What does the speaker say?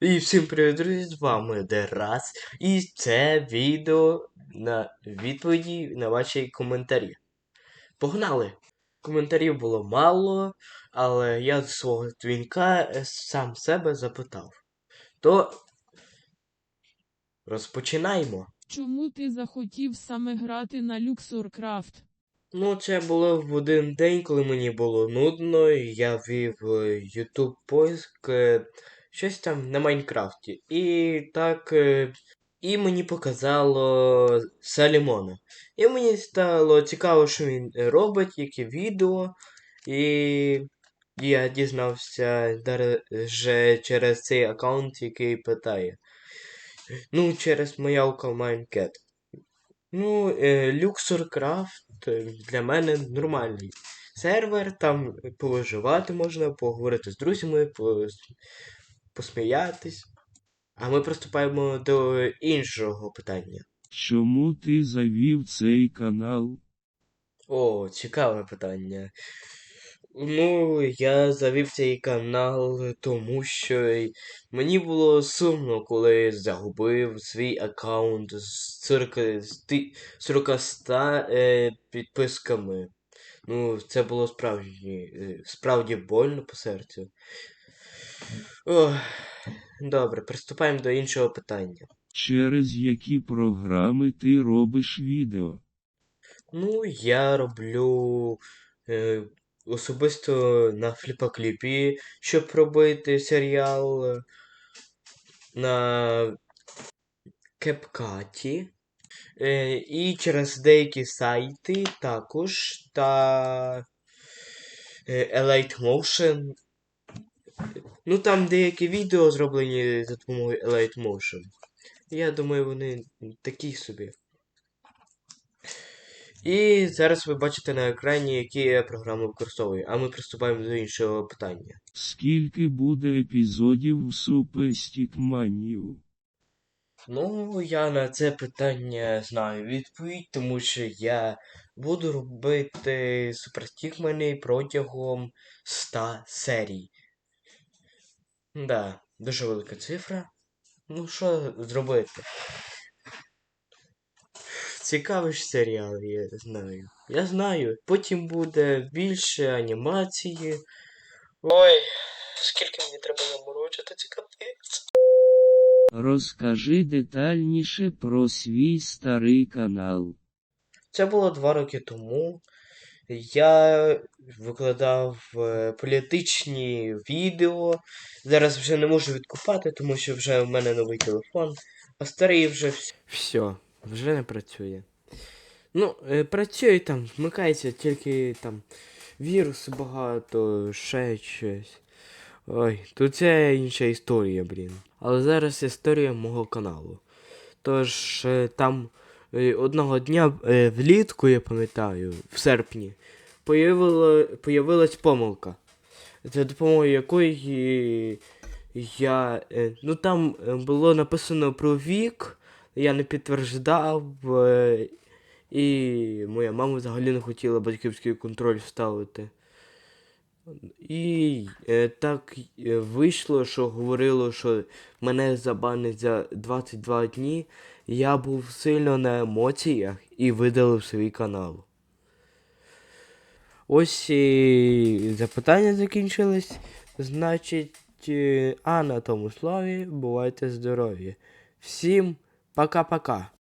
І всім привіт, друзі, з вами Дерас. І це відео на відповіді на ваші коментарі. Погнали! Коментарів було мало, але я з свого дзвінка е, сам себе запитав. То розпочинаємо. Чому ти захотів саме грати на Luxorcraft? Ну, це було в один день, коли мені було нудно, і я ввів е, YouTube поиск е, щось там на Майнкрафті. І так. е, І мені показало Салімона. І мені стало цікаво, що він е, робить, які відео. І я дізнався даже через цей аккаунт, який питає. Ну, через моявка Майнкет. Ну, е, е, для мене нормальний сервер, там повиживати можна, поговорити з друзями. Посміятись. А ми приступаємо до іншого питання. Чому ти завів цей канал? О, цікаве питання. Ну, я завів цей канал, тому що мені було сумно, коли загубив свій аккаунт з circa з ти- 40 е, підписками. Ну, це було справді, е, справді больно по серцю. Ох, добре, приступаємо до іншого питання. Через які програми ти робиш відео? Ну, я роблю е, особисто на фліпокліпі, щоб робити серіал е, на Кепкаті. Е, і через деякі сайти також та е, Elite Motion. Ну там деякі відео зроблені за допомогою Elite Motion. Я думаю, вони такі собі. І зараз ви бачите на екрані, які я програми використовую. А ми приступаємо до іншого питання. Скільки буде епізодів в Супестікманів? Ну, я на це питання знаю відповідь, тому що я буду робити супертікмени протягом 100 серій. Да, дуже велика цифра. Ну, що зробити? Цікавий ж серіал, я знаю. Я знаю. Потім буде більше анімації. Ой, скільки мені треба наморочити, це капець. Розкажи детальніше про свій старий канал. Це було два роки тому. Я викладав е, політичні відео. Зараз вже не можу відкупати, тому що вже в мене новий телефон, а старий вже все, вже не працює. Ну, е, працює там, вмикається тільки там віруси багато, ще щось. Ой, тут це інша історія, блін. Але зараз історія мого каналу. Тож е, там одного дня е, влітку, я пам'ятаю, в серпні, появила, появилась помилка, за допомогою якої я. е, Ну там е, було написано про вік, я не підтверждав, е, і моя мама взагалі не хотіла батьківський контроль вставити. І е, так е, вийшло, що говорило, що мене забанять за 22 дні. Я був сильно на емоціях і видалив свій канал. Ось і запитання закінчились. Значить, е, а на тому слові бувайте здорові. Всім пока-пока.